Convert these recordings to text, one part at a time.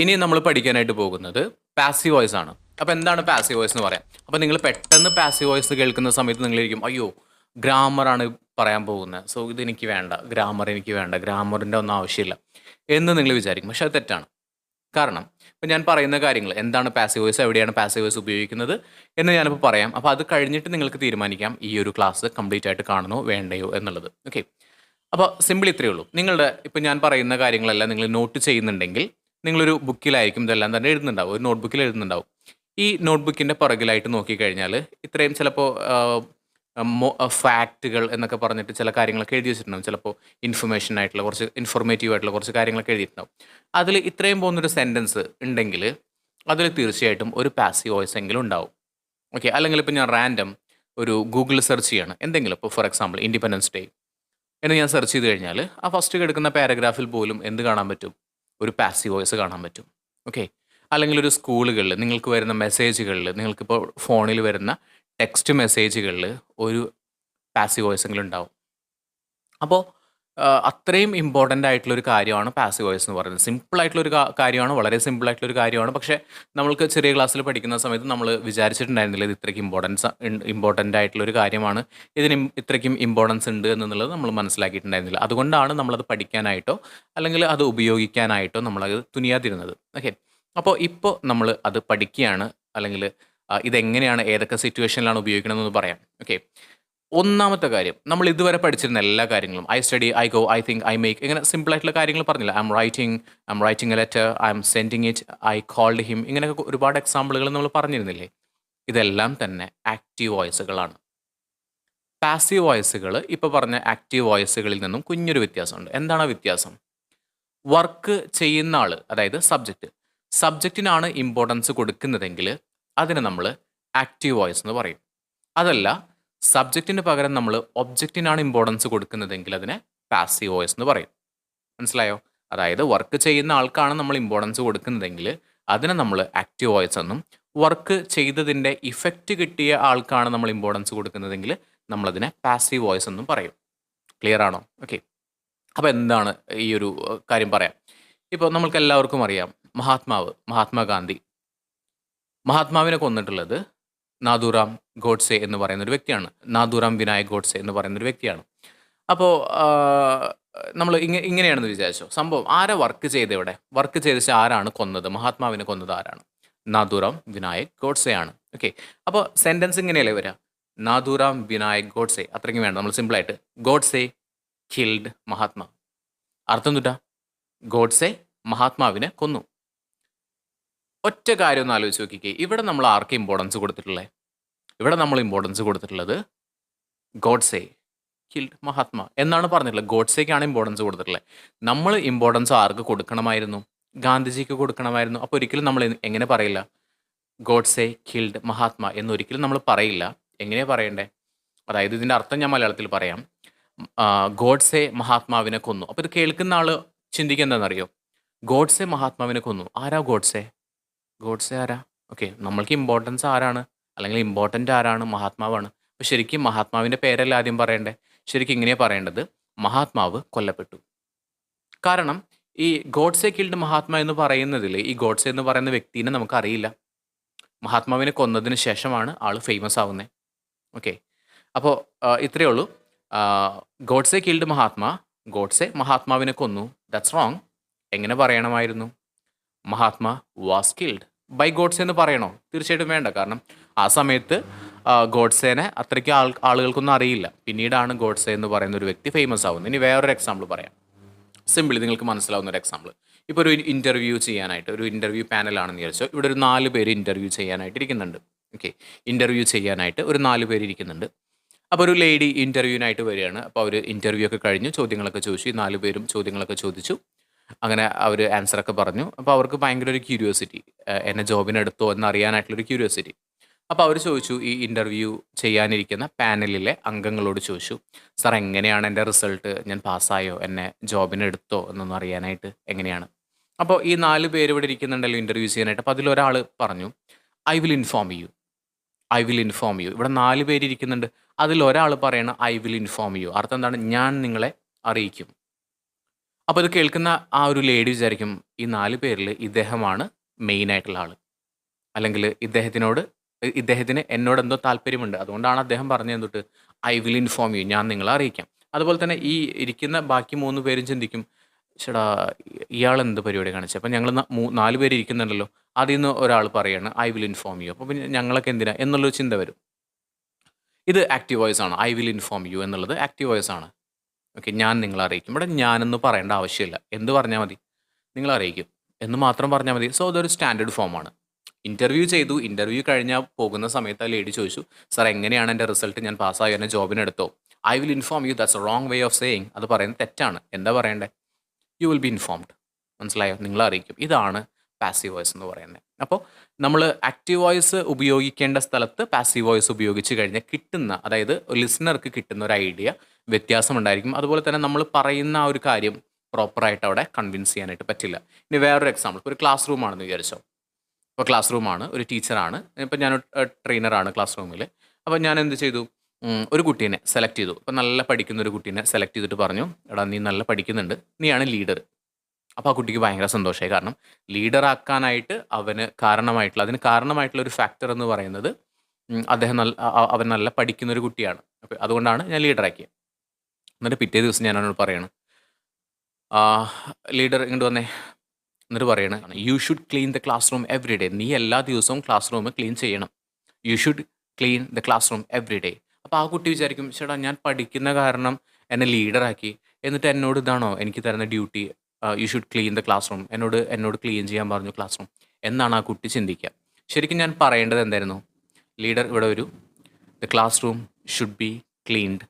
ഇനി നമ്മൾ പഠിക്കാനായിട്ട് പോകുന്നത് പാസീവ് വോയിസ് ആണ്. അപ്പോൾ എന്താണ് പാസീവ് വോയിസ് എന്ന് പറയാം? അപ്പോൾ നിങ്ങൾ പെട്ടെന്ന് പാസീവ് വോയിസ് കേൾക്കുന്ന സമയത്ത് നിങ്ങളിരിക്കും അയ്യോ ഗ്രാമറാണ് പറയാൻ പോകുന്നത്. സോ ഇതെനിക്ക് വേണ്ട ഗ്രാമർ എനിക്ക് വേണ്ട ഗ്രാമറിന്റെ ഒന്നും ആവശ്യമില്ല എന്ന് നിങ്ങൾ വിചാരിക്കും. പക്ഷെ അത് തെറ്റാണ്. കാരണം ഇപ്പം ഞാൻ പറയുന്ന കാര്യങ്ങൾ എന്താണ് പാസീവ് വോയിസ് എവിടെയാണ് പാസീവ് വോയിസ് ഉപയോഗിക്കുന്നത് എന്ന് ഞാനിപ്പോൾ പറയാം. അപ്പോൾ അത് കഴിഞ്ഞിട്ട് നിങ്ങൾക്ക് തീരുമാനിക്കാം ഈ ഒരു ക്ലാസ് കംപ്ലീറ്റ് ആയിട്ട് കാണണോ വേണ്ടയോ എന്നുള്ളത്. ഓക്കെ അപ്പോൾ സിമ്പിൾ ഇത്രയേ ഉള്ളൂ. നിങ്ങളുടെ ഇപ്പം ഞാൻ പറയുന്ന കാര്യങ്ങളെല്ലാം നിങ്ങൾ നോട്ട് ചെയ്യുന്നുണ്ടെങ്കിൽ നിങ്ങളൊരു ബുക്കിലായിരിക്കും ഇതെല്ലാം തന്നെ എഴുതുന്നുണ്ടാവും. ഒരു നോട്ട്ബുക്കിൽ എഴുതുന്നുണ്ടാവും. ഈ നോട്ട്ബുക്കിന്റെ പുറകിലായിട്ട് നോക്കിക്കഴിഞ്ഞാൽ ഇത്രയും ചിലപ്പോൾ ഫാക്റ്റുകൾ എന്നൊക്കെ പറഞ്ഞിട്ട് ചില കാര്യങ്ങളൊക്കെ എഴുതി വെച്ചിട്ടുണ്ടാവും. ചിലപ്പോൾ ഇൻഫർമേഷൻ ആയിട്ടുള്ള കുറച്ച് ഇൻഫോർമേറ്റീവ് ആയിട്ടുള്ള കുറച്ച് കാര്യങ്ങളൊക്കെ എഴുതിയിട്ടുണ്ടാവും. അതിൽ ഇത്രയും പോകുന്നൊരു സെന്റൻസ് ഉണ്ടെങ്കിൽ അതിൽ തീർച്ചയായിട്ടും ഒരു പാസീവ് വോയിസ് എങ്കിലും ഉണ്ടാവും. ഓക്കെ അല്ലെങ്കിൽ ഇപ്പോൾ ഞാൻ റാൻഡം ഒരു ഗൂഗിൾ സെർച്ച് ചെയ്യാണ്. എന്തെങ്കിലും ഇപ്പോൾ ഫോർ എക്സാമ്പിൾ ഇൻഡിപെൻഡൻസ് ഡേ എന്ന് ഞാൻ സെർച്ച് ചെയ്ത് കഴിഞ്ഞാൽ ആ ഫസ്റ്റ് കിടക്കുന്ന പാരഗ്രാഫിൽ പോലും എന്ത് കാണാൻ പറ്റും? ഒരു പാസീവ് വോയിസ് കാണാൻ പറ്റും. ഓക്കെ അല്ലെങ്കിൽ ഒരു സ്കൂളുകളിൽ നിങ്ങൾക്ക് വരുന്ന മെസ്സേജുകളിൽ നിങ്ങൾക്കിപ്പോൾ ഫോണിൽ വരുന്ന ടെക്സ്റ്റ് മെസ്സേജുകളിൽ ഒരു പാസീവ് വോയിസ് എങ്കിലും ഉണ്ടാവും. അപ്പോൾ അത്രയും ഇമ്പോർട്ടന്റ് ആയിട്ടുള്ള ഒരു കാര്യമാണ് പാസീവ് വോയിസ് എന്ന് പറയുന്നത്. സിമ്പിൾ ആയിട്ടുള്ള ഒരു കാര്യമാണ് വളരെ സിമ്പിൾ ആയിട്ടുള്ള ഒരു കാര്യമാണ്. പക്ഷേ നമ്മൾക്ക് ചെറിയ ക്ലാസ്സിൽ പഠിക്കുന്ന സമയത്ത് നമ്മൾ വിചാരിച്ചിട്ടുണ്ടായിരുന്നില്ല ഇത് ഇത്രയ്ക്ക് ഇമ്പോർട്ടൻസ് ഇമ്പോർട്ടന്റ് ആയിട്ടുള്ള ഒരു കാര്യമാണ്. ഇതിന് ഇത്രയ്ക്കും ഇമ്പോർട്ടൻസ് ഉണ്ട് എന്നുള്ളത് നമ്മൾ മനസ്സിലാക്കിയിട്ടുണ്ടായിരുന്നില്ല. അതുകൊണ്ടാണ് നമ്മളത് പഠിക്കാനായിട്ടോ അല്ലെങ്കിൽ അത് ഉപയോഗിക്കാനായിട്ടോ നമ്മളത് തുനിയാതിരുന്നത്. ഓക്കെ അപ്പോൾ ഇപ്പോൾ നമ്മൾ അത് പഠിക്കുകയാണ്. അല്ലെങ്കിൽ ഇതെങ്ങനെയാണ് ഏതൊക്കെ സിറ്റുവേഷനിലാണ് ഉപയോഗിക്കണമെന്ന് പറയാം. ഓക്കെ ഒന്നാമത്തെ കാര്യം നമ്മൾ ഇതുവരെ പഠിച്ചിരുന്ന എല്ലാ കാര്യങ്ങളും I study I go I think I make ഇങ്ങനെ സിമ്പിൾ ആയിട്ടുള്ള കാര്യങ്ങൾ പറഞ്ഞില്ല. I'm writing I'm writing a letter I'm sending it I called him ഇങ്ങനെയൊക്കെ ഒരുപാട് എക്സാമ്പിളുകൾ നമ്മൾ പറഞ്ഞിരുന്നില്ലേ? ഇതെല്ലാം തന്നെ ആക്റ്റീവ് വോയിസുകളാണ് പാസീവ് വോയിസുകൾ ഇപ്പോൾ പറഞ്ഞ ആക്റ്റീവ് വോയിസുകളിൽ നിന്നും കുഞ്ഞൊരു വ്യത്യാസമുണ്ട്. എന്താണ് വ്യത്യാസം? വർക്ക് ചെയ്യുന്ന ആൾ അതായത് സബ്ജക്റ്റ് സബ്ജക്റ്റിനാണ് ഇമ്പോർട്ടൻസ് കൊടുക്കുന്നതെങ്കിൽ അതിന് നമ്മൾ ആക്റ്റീവ് വോയിസ് എന്ന് പറയും. അതല്ല സബ്ജക്റ്റിന് പകരം നമ്മൾ ഒബ്ജക്റ്റിനാണ് ഇമ്പോർട്ടൻസ് കൊടുക്കുന്നതെങ്കിൽ അതിനെ പാസീവ് വോയിസ് എന്ന് പറയും. മനസ്സിലായോ? അതായത് വർക്ക് ചെയ്യുന്ന ആൾക്കാണ് നമ്മൾ ഇമ്പോർട്ടൻസ് കൊടുക്കുന്നതെങ്കിൽ അതിനെ നമ്മൾ ആക്റ്റീവ് വോയിസ് എന്നും വർക്ക് ചെയ്തതിന്റെ ഇഫക്റ്റ് കിട്ടിയ ആൾക്കാണ് നമ്മൾ ഇമ്പോർട്ടൻസ് കൊടുക്കുന്നതെങ്കിൽ നമ്മളതിനെ പാസീവ് വോയിസ് എന്നും പറയും. ക്ലിയർ ആണോ? ഓക്കെ അപ്പോൾ എന്താണ് ഈ ഒരു കാര്യം പറയാം. ഇപ്പോൾ നമ്മൾക്ക് എല്ലാവർക്കും അറിയാം മഹാത്മാവ് മഹാത്മാഗാന്ധി. മഹാത്മാവിനെ കൊന്നിട്ടുള്ളത് നാദുറാം ഗോഡ്സെ എന്ന് പറയുന്ന ഒരു വ്യക്തിയാണ്. നാദൂറാം വിനായക് ഗോഡ്സെ എന്ന് പറയുന്ന ഒരു വ്യക്തിയാണ് അപ്പോൾ നമ്മൾ ഇങ്ങ ഇങ്ങനെയാണെന്ന് വിചാരിച്ചോ? സംഭവം ആരാ വർക്ക് ചെയ്ത് ഇവിടെ? വർക്ക് ചെയ്ത വെച്ചാൽ ആരാണ് കൊന്നത്? മഹാത്മാവിനെ കൊന്നത് ആരാണ്? നാദൂറാം വിനായക് ഗോഡ്സെ ആണ് ഓക്കെ. അപ്പോൾ സെന്റൻസ് ഇങ്ങനെയല്ലേ വരിക നാദുറാം വിനായക് ഗോഡ്സെ. അത്രയ്ക്ക് വേണ്ട. നമ്മൾ സിമ്പിളായിട്ട് ഗോഡ്സെ കിൽഡ് മഹാത്മാ. അർത്ഥം തുട്ടാ ഗോഡ്സെ മഹാത്മാവിനെ കൊന്നു. ഒറ്റ കാര്യം ഒന്ന് ആലോചിച്ച് നോക്കിക്കേ. ഇവിടെ നമ്മൾ ആർക്ക് ഇമ്പോർട്ടൻസ് കൊടുത്തിട്ടുള്ളത് ഇവിടെ നമ്മൾ ഇമ്പോർട്ടൻസ് കൊടുത്തിട്ടുള്ളത് ഗോഡ്സേ കിൽഡ് മഹാത്മാ എന്നാണ് പറഞ്ഞിട്ടുള്ളത്. ഗോഡ്സേക്കാണ് ഇമ്പോർട്ടൻസ് കൊടുത്തിട്ടുള്ളത് നമ്മൾ ഇമ്പോർട്ടൻസ് ആർക്ക് കൊടുക്കണമായിരുന്നു? ഗാന്ധിജിക്ക് കൊടുക്കണമായിരുന്നു. അപ്പോൾ ഒരിക്കലും നമ്മൾ എങ്ങനെ പറയില്ല? ഗോഡ്സെ കിൽഡ് മഹാത്മാ എന്നൊരിക്കലും നമ്മൾ പറയില്ല. എങ്ങനെയാണ് പറയണ്ടേ? അതായത് ഇതിന്റെ അർത്ഥം ഞാൻ മലയാളത്തിൽ പറയാം. ഗോഡ്സെ മഹാത്മാവിനെ കൊന്നു. അപ്പോൾ ഇത് കേൾക്കുന്ന ആൾ ചിന്തിക്കുക എന്താണെന്നറിയോ? ഗോഡ്സെ മഹാത്മാവിനെ കൊന്നു. ആരാ ഗോഡ്സെ ഗോഡ്സെ ആരാ? ഓക്കെ നമ്മൾക്ക് ഇമ്പോർട്ടൻസ് ആരാണ്? അല്ലെങ്കിൽ ഇമ്പോർട്ടന്റ് ആരാണ്? മഹാത്മാവാണ്. അപ്പോൾ ശരിക്കും മഹാത്മാവിന്റെ പേരല്ല ആദ്യം പറയേണ്ടത് ശരിക്കും ഇങ്ങനെയാണ് പറയേണ്ടത്. മഹാത്മാവ് കൊല്ലപ്പെട്ടു. കാരണം ഈ ഗോഡ്സെ കിൽഡ് മഹാത്മാ എന്ന് പറയുന്നതിൽ ഈ ഗോഡ്സെ എന്ന് പറയുന്ന വ്യക്തിനെ നമുക്കറിയില്ല. മഹാത്മാവിനെ കൊന്നതിന് ശേഷമാണ് ആൾ ഫേമസ് ആവുന്നത് ഓക്കെ അപ്പോൾ ഇത്രയേ ഉള്ളൂ. ഗോഡ്സെ കിൽഡ് മഹാത്മാ ഗോഡ്സെ മഹാത്മാവിനെ കൊന്നു. ദാറ്റ്സ് റോങ് എങ്ങനെ പറയണമായിരുന്നു? Mahatma was killed by Godse എന്ന് പറയണോ? തീർച്ചയായിട്ടും വേണ്ട. കാരണം ആ സമയത്ത് ഗോഡ്സേനെ അത്രയ്ക്ക് ആൾ ആളുകൾക്കൊന്നും അറിയില്ല. പിന്നീടാണ് ഗോഡ്സേ എന്ന് പറയുന്ന ഒരു വ്യക്തി ഫേമസ് ആവുന്നത്. ഇനി വേറൊരു എക്സാമ്പിൾ പറയാം. സിമ്പിൾ നിങ്ങൾക്ക് മനസ്സിലാവുന്ന ഒരു എക്സാമ്പിൾ ഇപ്പോൾ ഒരു ഇന്റർവ്യൂ ചെയ്യാനായിട്ട് ഒരു ഇന്റർവ്യൂ പാനലാണെന്ന് വിചാരിച്ചോ. ഇവിടെ ഒരു നാല് പേര് ഇന്റർവ്യൂ ചെയ്യാനായിട്ട് ഇരിക്കുന്നുണ്ട്. ഓക്കെ ഇന്റർവ്യൂ ചെയ്യാനായിട്ട് ഒരു നാല് പേര് ഇരിക്കുന്നുണ്ട്. അപ്പോൾ ഒരു ലേഡി ഇന്റർവ്യൂവിനായിട്ട് വരികയാണ്. അപ്പോൾ അവർ ഇന്റർവ്യൂ ഒക്കെ കഴിഞ്ഞു ചോദ്യങ്ങളൊക്കെ ചോദിച്ചു. ഈ നാല് പേരും ചോദ്യങ്ങളൊക്കെ ചോദിച്ചു. അങ്ങനെ അവർ ആൻസറൊക്കെ പറഞ്ഞു. അപ്പോൾ അവർക്ക് ഭയങ്കര ഒരു ക്യൂരിയോസിറ്റി എന്നെ ജോബിനെടുത്തോ എന്നറിയാനായിട്ടുള്ളൊരു ക്യൂരിയോസിറ്റി അപ്പോൾ അവർ ചോദിച്ചു ഈ ഇന്റർവ്യൂ ചെയ്യാനിരിക്കുന്ന പാനലിലെ അംഗങ്ങളോട് ചോദിച്ചു സാർ എങ്ങനെയാണ് എന്റെ റിസൾട്ട് ഞാൻ പാസ്സായോ? എന്നെ ജോബിനെടുത്തോ എന്നൊന്നും അറിയാനായിട്ട് എങ്ങനെയാണ്? അപ്പോൾ ഈ നാല് പേര് ഇവിടെ ഇരിക്കുന്നുണ്ടല്ലോ ഇന്റർവ്യൂ ചെയ്യാനായിട്ട്. അപ്പോൾ അതിലൊരാൾ പറഞ്ഞു I will inform you I will inform you ഇവിടെ നാല് പേര് ഇരിക്കുന്നുണ്ട്. അതിൽ ഒരാൾ പറയണ ഐ വിൽ ഇൻഫോം യു അർത്ഥം എന്താണ്? ഞാൻ നിങ്ങളെ അറിയിക്കും. അപ്പോൾ ഇത് കേൾക്കുന്ന ആ ഒരു ലേഡി വിചാരിക്കും ഈ നാല് പേരിൽ ഇദ്ദേഹമാണ് മെയിൻ ആയിട്ടുള്ള ആൾ അല്ലെങ്കിൽ ഇദ്ദേഹത്തിനോട് ഇദ്ദേഹത്തിന് എന്നോട് എന്തോ താല്പര്യമുണ്ട്. അതുകൊണ്ടാണ് അദ്ദേഹം പറഞ്ഞു തന്നിട്ട് ഐ വിൽ ഇൻഫോം യു ഞാൻ നിങ്ങളെ അറിയിക്കാം. അതുപോലെ തന്നെ ഈ ഇരിക്കുന്ന ബാക്കി മൂന്ന് പേരും ചിന്തിക്കും ചേടാ ഇയാൾ എന്ത് പരിപാടി കാണിച്ചത് അപ്പം ഞങ്ങൾ നാല് പേര് ഇരിക്കുന്നുണ്ടല്ലോ അതിൽ നിന്ന് ഒരാൾ പറയാണ് ഐ വിൽ ഇൻഫോം യു അപ്പോൾ പിന്നെ ഞങ്ങളൊക്കെ എന്തിനാ? എന്നുള്ളൊരു ചിന്ത വരും. ഇത് ആക്റ്റീവ് വോയിസ് ആണ്. ഐ വിൽ ഇൻഫോം യു എന്നുള്ളത് ആക്റ്റീവ് വോയിസ് ആണ്. ഓക്കെ ഞാൻ നിങ്ങളെ അറിയിക്കും. ഇവിടെ ഞാനെന്ന് പറയേണ്ട ആവശ്യമില്ല. എന്ത് പറഞ്ഞാൽ മതി? നിങ്ങൾ അറിയിക്കും. എന്ന് മാത്രം പറഞ്ഞാൽ മതി. സോ അതൊരു സ്റ്റാൻഡേർഡ് ഫോമാണ് ഇന്റർവ്യൂ ചെയ്തു. ഇന്റർവ്യൂ കഴിഞ്ഞാൽ പോകുന്ന സമയത്ത് ആ ലേഡി ചോദിച്ചു സാർ എങ്ങനെയാണ് എന്റെ റിസൾട്ട് ഞാൻ പാസ്സായി? എന്നെ ജോബിനെടുത്തോ? I will inform you that's wrong way of saying അത് പറയുന്നത് തെറ്റാണ്. എന്താ പറയണ്ടേ? യു വിൽ ബി ഇൻഫോംഡ് മനസ്സിലായോ? നിങ്ങളെ അറിയിക്കും. ഇതാണ് പാസീവ് വോയിസ് എന്ന് പറയുന്നത്. അപ്പോൾ നമ്മൾ ആക്റ്റീവ് വോയിസ് ഉപയോഗിക്കേണ്ട സ്ഥലത്ത് പാസീവ് വോയിസ് ഉപയോഗിച്ച് കഴിഞ്ഞാൽ കിട്ടുന്ന അതായത് ലിസണർക്ക് കിട്ടുന്ന ഒരു ഐഡിയ വ്യത്യാസമുണ്ടായിരിക്കും. അതുപോലെ തന്നെ നമ്മൾ പറയുന്ന ആ ഒരു കാര്യം പ്രോപ്പറായിട്ട് അവിടെ കൺവിൻസ് ചെയ്യാനായിട്ട് പറ്റില്ല. ഇനി വേറൊരു എക്സാമ്പിൾ ഒരു ക്ലാസ് റൂം ആണെന്ന് വിചാരിച്ചോ. ഇപ്പോൾ ക്ലാസ് റൂമാണ് ഒരു ടീച്ചറാണ് ഇപ്പം ഞാൻ ട്രെയിനറാണ് ക്ലാസ് റൂമിൽ അപ്പോൾ ഞാൻ എന്ത് ചെയ്തു? ഒരു കുട്ടീനെ സെലക്ട് ചെയ്തു. ഇപ്പം നല്ല പഠിക്കുന്ന ഒരു കുട്ടീനെ സെലക്ട് ചെയ്തിട്ട് പറഞ്ഞു എടാ നീ നല്ല പഠിക്കുന്നുണ്ട്. നീയാണ് ലീഡർ അപ്പോൾ ആ കുട്ടിക്ക് ഭയങ്കര സന്തോഷമായി കാരണം ലീഡർ ആക്കാനായിട്ട് അവന് കാരണമായിട്ടുള്ള അതിന് കാരണമായിട്ടുള്ള ഒരു ഫാക്ടർ എന്ന് പറയുന്നത് അദ്ദേഹം നല്ല അവൻ നല്ല പഠിക്കുന്ന ഒരു കുട്ടിയാണ്. അപ്പോൾ അതുകൊണ്ടാണ് ഞാൻ ലീഡറാക്കിയത് എന്നിട്ട് പിറ്റേ ദിവസം ഞാൻ അവനോട് പറയണം ലീഡർ ഇങ്ങോട്ട് വന്നേ. എന്നിട്ട് പറയണ you should clean the classroom every day നീ എല്ലാ ദിവസവും ക്ലാസ് റൂം ക്ലീൻ ചെയ്യണം. You should clean the classroom every day അപ്പോൾ ആ കുട്ടി വിചാരിക്കും ചേട്ടാ ഞാൻ പഠിക്കുന്ന കാരണം എന്നെ ലീഡറാക്കി എന്നിട്ട് എന്നോട് ഇതാണോ എനിക്ക് തരുന്ന duty you should clean the classroom എന്നോട് എന്നോട് ക്ലീൻ ചെയ്യാൻ പറഞ്ഞു ക്ലാസ് റൂം എന്നാണ് ആ കുട്ടി ചിന്തിക്കുക ശരിക്കും ഞാൻ പറയേണ്ടത് എന്തായിരുന്നു? ലീഡർ ഇവിടെ വരൂ. The classroom should be cleaned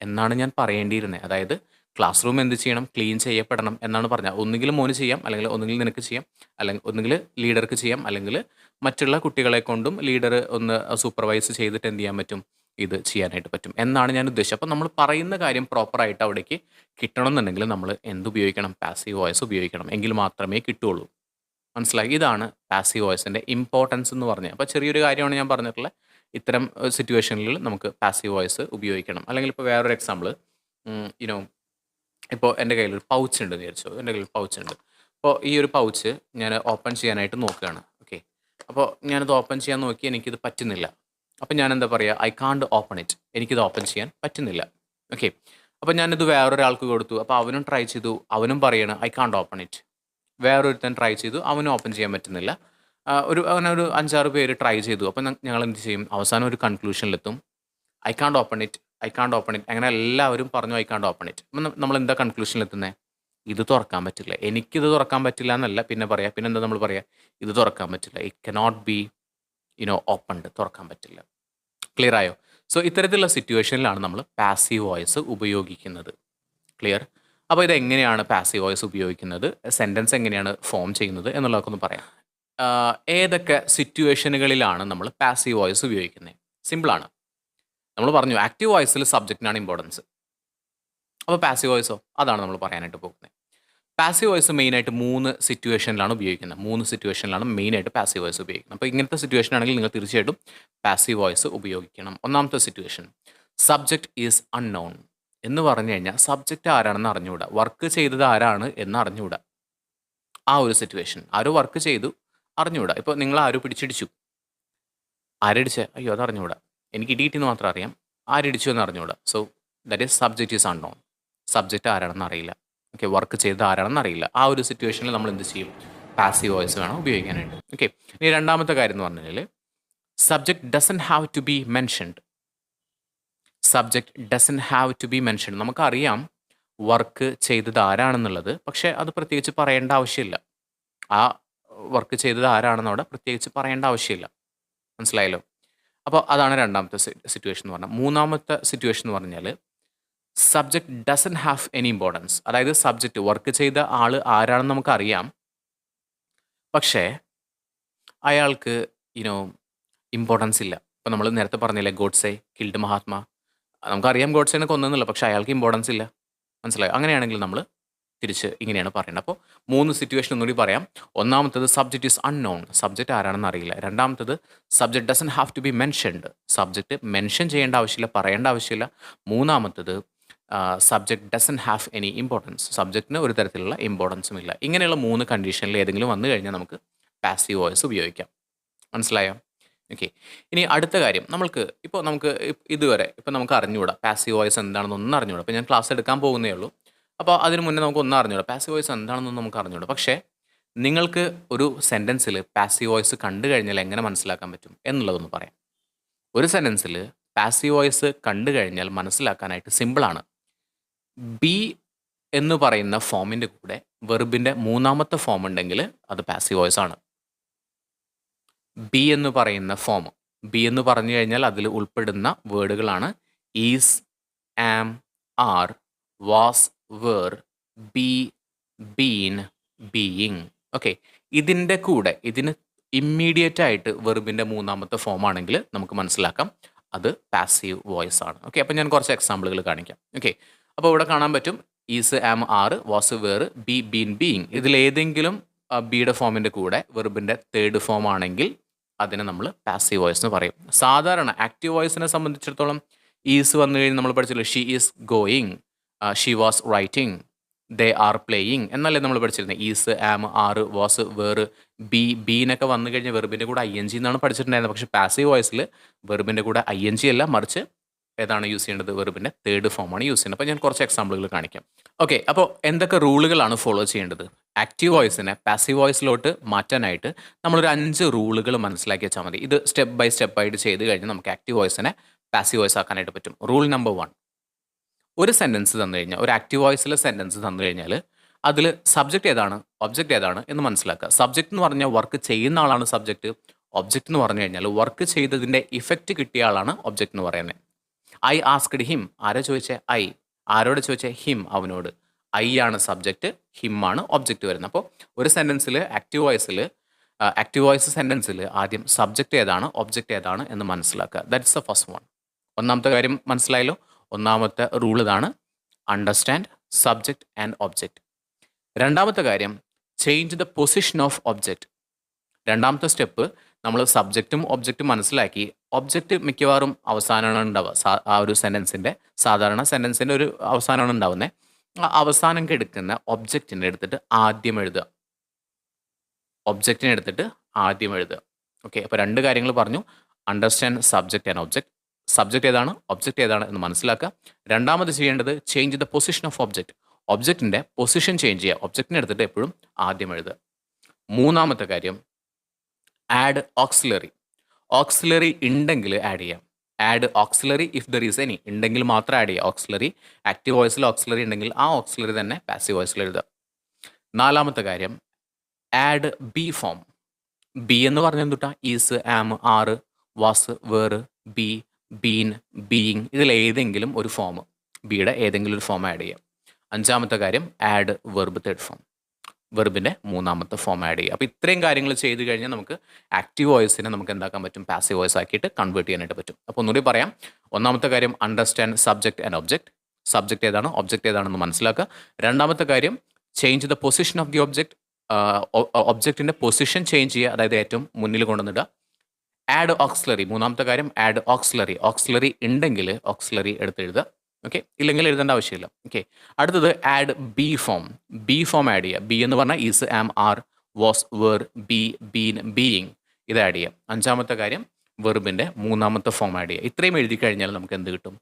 എന്നാണ് ഞാൻ പറയേണ്ടിയിരുന്നത് അതായത് ക്ലാസ് റൂം എന്ത് ചെയ്യണം? ക്ലീൻ ചെയ്യപ്പെടണം. എന്നാണ് പറഞ്ഞത് ഒന്നുകിൽ മോന് ചെയ്യാം അല്ലെങ്കിൽ ഒന്നുകിൽ നിനക്ക് ചെയ്യാം അല്ലെങ്കിൽ ഒന്നുകിൽ ലീഡർക്ക് ചെയ്യാം അല്ലെങ്കിൽ മറ്റുള്ള കുട്ടികളെ കൊണ്ടും ലീഡർ ഒന്ന് സൂപ്പർവൈസ് ചെയ്തിട്ട് എന്ത് ചെയ്യാൻ പറ്റും? ഇത് ചെയ്യാനായിട്ട് പറ്റും. എന്നാണ് ഞാൻ ഉദ്ദേശിച്ചത്. അപ്പോൾ നമ്മൾ പറയുന്ന കാര്യം പ്രോപ്പറായിട്ട് അവിടേക്ക് കിട്ടണം എന്നുണ്ടെങ്കിൽ നമ്മൾ എന്തുപയോഗിക്കണം പാസീവ് വോയിസ് ഉപയോഗിക്കണം. എങ്കിൽ മാത്രമേ കിട്ടുള്ളൂ. മനസ്സിലായി? ഇതാണ് പാസീവ് വോയിസിന്റെ ഇമ്പോർട്ടൻസ് എന്ന് പറഞ്ഞത്. അപ്പോൾ ചെറിയൊരു കാര്യമാണ് ഞാൻ പറഞ്ഞിട്ടുള്ളത് ഇത്തരം സിറ്റുവേഷനിൽ നമുക്ക് പാസീവ് വോയിസ് ഉപയോഗിക്കണം. അല്ലെങ്കിൽ ഇപ്പോൾ വേറൊരു എക്സാമ്പിൾ യുനോ ഇപ്പോൾ എന്റെ കയ്യിൽ ഒരു പൗച്ച് ഉണ്ട് വിചാരിച്ചു? എന്റെ കയ്യിൽ പൗച്ച് ഉണ്ട്. അപ്പോൾ ഈ ഒരു പൗച്ച് ഞാൻ ഓപ്പൺ ചെയ്യാനായിട്ട് നോക്കുകയാണ്. ഓക്കെ അപ്പോൾ ഞാനിത് ഓപ്പൺ ചെയ്യാൻ നോക്കി എനിക്കിത് പറ്റുന്നില്ല. അപ്പോൾ ഞാൻ എന്താ പറയുക ഐ കാണ്ട് ഓപ്പൺ ഇറ്റ് എനിക്കിത് ഓപ്പൺ ചെയ്യാൻ പറ്റുന്നില്ല. ഓക്കെ അപ്പം ഞാനിത് വേറൊരാൾക്ക് കൊടുത്തു. അപ്പോൾ അവനും ട്രൈ ചെയ്തു. അവനും പറയണം ഐ കാണ്ട് ഓപ്പൺ ഇറ്റ് വേറൊരുത്തൻ ട്രൈ ചെയ്തു. അവനും ഓപ്പൺ ചെയ്യാൻ പറ്റുന്നില്ല. ഒരു അങ്ങനെ ഒരു അഞ്ചാറ് പേര് ട്രൈ ചെയ്തു. അപ്പം ഞങ്ങൾ എന്ത് ചെയ്യും? അവസാനം ഒരു കൺക്ലൂഷനിലെത്തും I can't open it I can't open it അങ്ങനെ എല്ലാവരും പറഞ്ഞു ഐ കാണ്ട് ഓപ്പൺ ഇറ്റ് അപ്പം നമ്മൾ എന്താ കൺക്ലൂഷനിലെത്തുന്നത് ഇത് തുറക്കാൻ പറ്റില്ല. എനിക്കിത് തുറക്കാൻ പറ്റില്ല എന്നല്ല. പിന്നെ പറയാം പിന്നെ എന്താ നമ്മൾ പറയാം? ഇത് തുറക്കാൻ പറ്റില്ല. It cannot be you know opened തുറക്കാൻ പറ്റില്ല. ക്ലിയർ ആയോ? സോ ഇത്തരത്തിലുള്ള സിറ്റുവേഷനിലാണ് നമ്മൾ പാസീവ് വോയിസ് ഉപയോഗിക്കുന്നത്. ക്ലിയർ അപ്പോൾ ഇത് എങ്ങനെയാണ് പാസീവ് വോയിസ് ഉപയോഗിക്കുന്നത്? സെന്റൻസ് എങ്ങനെയാണ് ഫോം ചെയ്യുന്നത് എന്നുള്ളതൊക്കെ ഒന്ന് പറയാം. ഏതൊക്കെ സിറ്റുവേഷനുകളിലാണ് നമ്മൾ പാസീവ് വോയിസ് ഉപയോഗിക്കുന്നത്? സിമ്പിളാണ് നമ്മൾ പറഞ്ഞു ആക്റ്റീവ് വോയിസിൽ സബ്ജക്റ്റിനാണ് ഇമ്പോർട്ടൻസ് അപ്പോൾ പാസീവ് വോയിസോ അതാണ് നമ്മൾ പറയാനായിട്ട് പോകുന്നത്. പാസീവ് വോയിസ് മെയിനായിട്ട് മൂന്ന് സിറ്റുവേഷനിലാണ് ഉപയോഗിക്കുന്നത്. മൂന്ന് സിറ്റുവേഷനിലാണ് മെയിനായിട്ട് പാസീവ് വോയിസ് ഉപയോഗിക്കുന്നത്. അപ്പോൾ ഇങ്ങനത്തെ സിറ്റുവേഷൻ ആണെങ്കിൽ നിങ്ങൾ തീർച്ചയായിട്ടും പാസീവ് വോയിസ് ഉപയോഗിക്കണം. ഒന്നാമത്തെ സിറ്റുവേഷൻ സബ്ജക്റ്റ് ഈസ് അൺനോൺ എന്ന് പറഞ്ഞു കഴിഞ്ഞാൽ സബ്ജക്റ്റ് ആരാണെന്ന് അറിഞ്ഞുകൂടാ. വർക്ക് ചെയ്തത് ആരാണ് എന്ന് അറിഞ്ഞുകൂടാ. ആ ഒരു സിറ്റുവേഷൻ ആരോ വർക്ക് ചെയ്തു അറിഞ്ഞുകൂടാ. ഇപ്പോൾ നിങ്ങൾ ആരോ പിടിച്ചിടിച്ചു. ആരടിച്ച്? അയ്യോ അത് അറിഞ്ഞുകൂടാ. എനിക്ക് ഇടിയിട്ടെന്ന് മാത്രം അറിയാം. ആരടിച്ചു എന്ന് അറിഞ്ഞുകൂടാ. So that is subject is unknown subject ആരാണെന്ന് അറിയില്ല. ഓക്കെ വർക്ക് ചെയ്ത് ആരാണെന്ന് അറിയില്ല. ആ ഒരു സിറ്റുവേഷനിൽ നമ്മൾ എന്ത് ചെയ്യും? പാസീവ് വോയിസ് വേണം ഉപയോഗിക്കാനായിട്ട്. ഓക്കെ ഇനി രണ്ടാമത്തെ കാര്യം എന്ന് പറഞ്ഞാൽ subject doesn't have to be mentioned subject doesn't have to be mentioned നമുക്കറിയാം വർക്ക് ചെയ്തത് ആരാണെന്നുള്ളത് പക്ഷേ അത് പ്രത്യേകിച്ച് പറയേണ്ട ആവശ്യമില്ല. ആ വർക്ക് ചെയ്തത് ആരാണെന്ന് അവിടെ പ്രത്യേകിച്ച് പറയേണ്ട ആവശ്യമില്ല. മനസ്സിലായല്ലോ? അപ്പോൾ അതാണ് രണ്ടാമത്തെ സിറ്റുവേഷൻ എന്ന് പറഞ്ഞാൽ. മൂന്നാമത്തെ സിറ്റുവേഷൻ എന്ന് പറഞ്ഞാൽ subject doesn't have any importance അതായത് സബ്ജക്റ്റ് വർക്ക് ചെയ്ത ആൾ ആരാണെന്ന് നമുക്കറിയാം. പക്ഷേ അയാൾക്ക് യുനോ ഇമ്പോർട്ടൻസ് ഇല്ല. ഇപ്പം നമ്മൾ നേരത്തെ പറഞ്ഞില്ലേ ഗോഡ്സെ കിൽഡ് മഹാത്മാ. നമുക്കറിയാം ഗോഡ്സേനെ കൊന്നെന്നില്ല പക്ഷേ അയാൾക്ക് ഇമ്പോർട്ടൻസ് ഇല്ല. മനസ്സിലായോ? അങ്ങനെയാണെങ്കിൽ നമ്മൾ തിരിച്ച് ഇങ്ങനെയാണ് പറയുന്നത് അപ്പോൾ മൂന്ന് സിറ്റുവേഷൻ ഒന്നുകൂടി പറയാം. ഒന്നാമത്തത് സബ്ജക്റ്റ് ഈസ് അൺനോൺ സബ്ജക്റ്റ് ആരാണെന്ന് അറിയില്ല. രണ്ടാമത്തത് subject doesn't have to be mentioned subject mention ചെയ്യേണ്ട ആവശ്യമില്ല പറയേണ്ട ആവശ്യമില്ല. മൂന്നാമത്തത് subject doesn't have any importance സബ്ജക്റ്റിന് ഒരു തരത്തിലുള്ള ഇമ്പോർട്ടൻസും ഇല്ല. ഇങ്ങനെയുള്ള മൂന്ന് കണ്ടീഷനിൽ ഏതെങ്കിലും വന്നു കഴിഞ്ഞാൽ നമുക്ക് പാസീവ് വോയിസ് ഉപയോഗിക്കാം. മനസ്സിലായോ? ഓക്കെ ഇനി അടുത്ത കാര്യം. നമ്മൾക്ക് ഇപ്പോൾ നമുക്ക് ഇതുവരെ ഇപ്പോൾ നമുക്ക് അറിഞ്ഞുകൂടാ. പാസീവ് വോയിസ് എന്താണെന്ന് ഒന്നും അറിഞ്ഞുകൂടാ. അപ്പോൾ ഞാൻ ക്ലാസ് എടുക്കാൻ പോകുന്നേ ഉള്ളൂ. അപ്പോൾ അതിന് മുന്നേ നമുക്ക് ഒന്നും അറിഞ്ഞുകൂടാ. പാസീവ് വോയിസ് എന്താണെന്നൊന്നും നമുക്ക് അറിഞ്ഞുകൂടാ. പക്ഷേ നിങ്ങൾക്ക് ഒരു സെന്റൻസിൽ പാസീവ് വോയിസ് കണ്ടു കഴിഞ്ഞാൽ എങ്ങനെ മനസ്സിലാക്കാൻ പറ്റും എന്നുള്ളതൊന്ന് പറയാം. ഒരു സെന്റൻസിൽ പാസീവ് വോയിസ് കണ്ടു കഴിഞ്ഞാൽ മനസ്സിലാക്കാനായിട്ട് സിമ്പിളാണ് ബി എന്ന് പറയുന്ന ഫോമിന്റെ കൂടെ വെർബിന്റെ മൂന്നാമത്തെ ഫോം ഉണ്ടെങ്കിൽ അത് പാസീവ് വോയിസ് ആണ്. ബി എന്ന് പറയുന്ന ഫോം ബി എന്ന് പറഞ്ഞു കഴിഞ്ഞാൽ അതിൽ ഉൾപ്പെടുന്ന വേർഡുകളാണ് is am are was were be been being okay ഇതിന്റെ കൂടെ ഇതിന് ഇമ്മീഡിയറ്റ് ആയിട്ട് വെർബിന്റെ മൂന്നാമത്തെ ഫോം ആണെങ്കിൽ നമുക്ക് മനസ്സിലാക്കാം. അത് പാസീവ് വോയിസ് ആണ്. ഓക്കെ അപ്പം ഞാൻ കുറച്ച് എക്സാമ്പിളുകൾ കാണിക്കാം. ഓക്കെ അപ്പോൾ ഇവിടെ കാണാൻ പറ്റും is am are was were be been being ഇതിലേതെങ്കിലും ബിയുടെ ഫോമിന്റെ കൂടെ വെർബിന്റെ തേർഡ് ഫോം ആണെങ്കിൽ അതിനെ നമ്മൾ പാസീവ് വോയിസ് എന്ന് പറയും. സാധാരണ ആക്റ്റീവ് വോയിസിനെ സംബന്ധിച്ചിടത്തോളം ഈസ് വന്നു കഴിഞ്ഞാൽ നമ്മൾ പഠിച്ചില്ല she is going she was writing they are playing എന്നല്ലേ നമ്മൾ പഠിച്ചിരുന്നത് is am are was were be ബീനൊക്കെ വന്നു കഴിഞ്ഞാൽ വെർബിന്റെ കൂടെ ഐ എൻ ജി എന്നാണ് പഠിച്ചിട്ടുണ്ടായിരുന്നത്. പക്ഷേ പാസീവ് വോയിസിൽ വെർബിന്റെ കൂടെ ഐ എൻ ജി അല്ല മറിച്ച് ഏതാണ് യൂസ് ചെയ്യേണ്ടത്? വെർബിന്റെ തേർഡ് ഫോമാണ് യൂസ് ചെയ്യുന്നത് അപ്പോൾ ഞാൻ കുറച്ച് എക്സാമ്പിളുകൾ കാണിക്കാം. ഓക്കെ അപ്പോൾ എന്തൊക്കെ റൂളുകളാണ് ഫോളോ ചെയ്യേണ്ടത്? ആക്റ്റീവ് വോയിസിനെ പാസീവ് വോയിസിലോട്ട് മാറ്റാനായിട്ട് നമ്മളൊരു അഞ്ച് റൂളുകൾ മനസ്സിലാക്കി വെച്ചാൽ മതി. ഇത് സ്റ്റെപ്പ് ബൈ സ്റ്റെപ്പ് ആയിട്ട് ചെയ്ത് കഴിഞ്ഞാൽ നമുക്ക് ആക്റ്റീവ് വോയിസിനെ പാസീവ് വോയിസ് ആക്കാനായിട്ട് പറ്റും. റൂൾ നമ്പർ വൺ ഒരു സെന്റൻസ് തന്നു കഴിഞ്ഞാൽ ഒരു ആക്റ്റീവ് വോയിസിലെ സെന്റൻസ് തന്നു കഴിഞ്ഞാൽ അതിൽ സബ്ജക്റ്റ് ഏതാണ്? ഒബ്ജക്റ്റ് ഏതാണ് എന്ന് മനസ്സിലാക്കുക. സബ്ജക്റ്റ് എന്ന് പറഞ്ഞാൽ വർക്ക് ചെയ്യുന്ന ആളാണ് സബ്ജക്റ്റ് ഒബ്ജക്റ്റ് എന്ന് പറഞ്ഞു കഴിഞ്ഞാൽ വർക്ക് ചെയ്തതിന്റെ ഇഫക്റ്റ് കിട്ടിയ ആളാണ് ഒബ്ജക്റ്റ് എന്ന് പറയുന്നത്. ഐ ആസ്ക്ഡ് ഹിം ആരാ ചോദിച്ചേ? ഐ ആരോട് ചോദിച്ചേ? ഹിം അവനോട്. ഐ ആണ് സബ്ജക്റ്റ് ഹിം ആണ് ഒബ്ജക്റ്റ് വരുന്നത്. അപ്പോൾ ഒരു സെന്റൻസിൽ ആക്റ്റീവ് വോയിസിൽ ആക്റ്റീവ് വോയിസ് സെന്റൻസിൽ ആദ്യം സബ്ജക്റ്റ് ഏതാണ് ഒബ്ജക്റ്റ് ഏതാണ് എന്ന് മനസ്സിലാക്കുക. ദാറ്റ്സ് ദ ഫസ്റ്റ് വൺ ഒന്നാമത്തെ കാര്യം മനസ്സിലായല്ലോ? ഒന്നാമത്തെ റൂൾ ഇതാണ് അണ്ടർസ്റ്റാൻഡ് സബ്ജക്റ്റ് ആൻഡ് ഒബ്ജക്റ്റ് രണ്ടാമത്തെ കാര്യം change the position of object രണ്ടാമത്തെ സ്റ്റെപ്പ് നമ്മൾ സബ്ജക്റ്റും ഒബ്ജക്റ്റും മനസ്സിലാക്കി. ഒബ്ജക്റ്റ് മിക്കവാറും അവസാനമാണ് ഉണ്ടാവുക. ആ ഒരു സെന്റൻസിന്റെ സാധാരണ സെന്റൻസിന്റെ ഒരു അവസാനമാണ് ഉണ്ടാവുന്നത് അവസാനം എടുക്കുന്ന ഒബ്ജക്റ്റിനെ എടുത്തിട്ട് ആദ്യം എഴുതുക. ഒബ്ജക്റ്റിനെ എടുത്തിട്ട് ആദ്യം എഴുതുക. ഓക്കെ അപ്പോൾ രണ്ട് കാര്യങ്ങൾ പറഞ്ഞു. Understand subject and object subject ഏതാണ്? ഒബ്ജക്റ്റ് ഏതാണ് എന്ന് മനസ്സിലാക്കുക. രണ്ടാമത് ചെയ്യേണ്ടത് change the position of object ഒബ്ജക്റ്റിന്റെ പൊസിഷൻ ചേഞ്ച് ചെയ്യുക. ഒബ്ജക്റ്റിനെ എടുത്തിട്ട് എപ്പോഴും ആദ്യം എഴുതുക. മൂന്നാമത്തെ കാര്യം ആഡ് ഓക്സിലറി ഓക്സിലറി ഉണ്ടെങ്കിൽ ആഡ് ചെയ്യാം. Add auxiliary if there is any ഉണ്ടെങ്കിൽ മാത്രം ആഡ് ചെയ്യുക ഓക്സിലറി ആക്റ്റീവ് വോയിസിൽ ഓക്സിലറി ഉണ്ടെങ്കിൽ ആ ഓക്സിലറി തന്നെ പാസീവ് വോയിസിൽ എഴുതുക. നാലാമത്തെ കാര്യം ആഡ് ബി ഫോം ബി എന്ന് പറഞ്ഞ എന്തുട്ടാ? Is am are was were be been being ഇതിൽ ഏതെങ്കിലും ഒരു ഫോം ബിയുടെ ഏതെങ്കിലും ഒരു ഫോം ആഡ് ചെയ്യാം. അഞ്ചാമത്തെ കാര്യം ആഡ് വെർബ് തേർഡ് ഫോം വെർബിന്റെ മൂന്നാമത്തെ ഫോം ആഡ് ചെയ്യുക. അപ്പോൾ ഇത്രയും കാര്യങ്ങൾ ചെയ്ത് കഴിഞ്ഞാൽ നമുക്ക് ആക്റ്റീവ് വോയിസിനെ നമുക്ക് എന്താക്കാൻ പറ്റും? പാസീവ് വോയിസ് ആക്കിയിട്ട് കൺവേർട്ട് ചെയ്യാനായിട്ട് പറ്റും. അപ്പോൾ ഒന്നുകൂടി പറയാം. ഒന്നാമത്തെ കാര്യം understand subject and object subject ഏതാണ്? ഒബ്ജക്റ്റ് ഏതാണെന്ന് മനസ്സിലാക്കുക. രണ്ടാമത്തെ കാര്യം change the position of the object ഒബ്ജക്റ്റിന്റെ പൊസിഷൻ ചേഞ്ച് ചെയ്യുക. അതായത് ഏറ്റവും മുന്നിൽ കൊണ്ടുവന്നിടുക. ആഡ് ഓക്സിലറി മൂന്നാമത്തെ കാര്യം ആഡ് ഓക്സിലറി ഓക്സിലറി ഉണ്ടെങ്കിൽ ഓക്സിലറി എടുത്ത് എഴുതുക ഓക്കെ ഇല്ലെങ്കിൽ എഴുതേണ്ട ആവശ്യമില്ല. ഓക്കെ അടുത്തത് add be form be form add ചെയ്യുക. ബി എന്ന് പറഞ്ഞാൽ is am are was were be been being ഇത് ആഡ് ചെയ്യാം അഞ്ചാമത്തെ കാര്യം വെർബിന്റെ മൂന്നാമത്തെ ഫോം ആഡ് ചെയ്യുക. ഇത്രയും എഴുതി കഴിഞ്ഞാൽ നമുക്ക് എന്ത് കിട്ടും?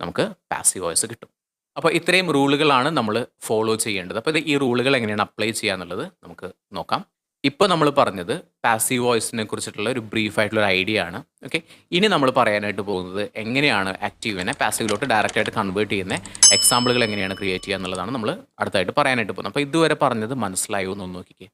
നമുക്ക് പാസീവ് വോയിസ് കിട്ടും. അപ്പോൾ ഇത്രയും റൂളുകളാണ് നമ്മൾ ഫോളോ ചെയ്യേണ്ടത്. അപ്പോൾ ഇത് ഈ റൂളുകൾ എങ്ങനെയാണ് അപ്ലൈ ചെയ്യുക എന്നുള്ളത് നമുക്ക് നോക്കാം. ഇപ്പോൾ നമ്മൾ പറഞ്ഞത് പാസീവ് വോയിസിനെ കുറിച്ചിട്ടുള്ള ഒരു ബ്രീഫ് ആയിട്ടുള്ള ഒരു ഐഡിയ ആണ്. ഓക്കെ ഇനി നമ്മൾ പറയാനായിട്ട് പോകുന്നത് എങ്ങനെയാണ് ആക്റ്റീവിനെ പാസീവിലോട്ട് ഡയറക്റ്റ് ആയിട്ട് കൺവേർട്ട് ചെയ്യുന്ന എക്സാമ്പിളുകൾ എങ്ങനെയാണ് ക്രിയേറ്റ് ചെയ്യുക എന്നുള്ളതാണ് നമ്മൾ അടുത്തായിട്ട് പറയാനായിട്ട് പോകുന്നത്. അപ്പോൾ ഇതുവരെ പറഞ്ഞത് മനസ്സിലായോ എന്ന് നോക്കിക്കേ.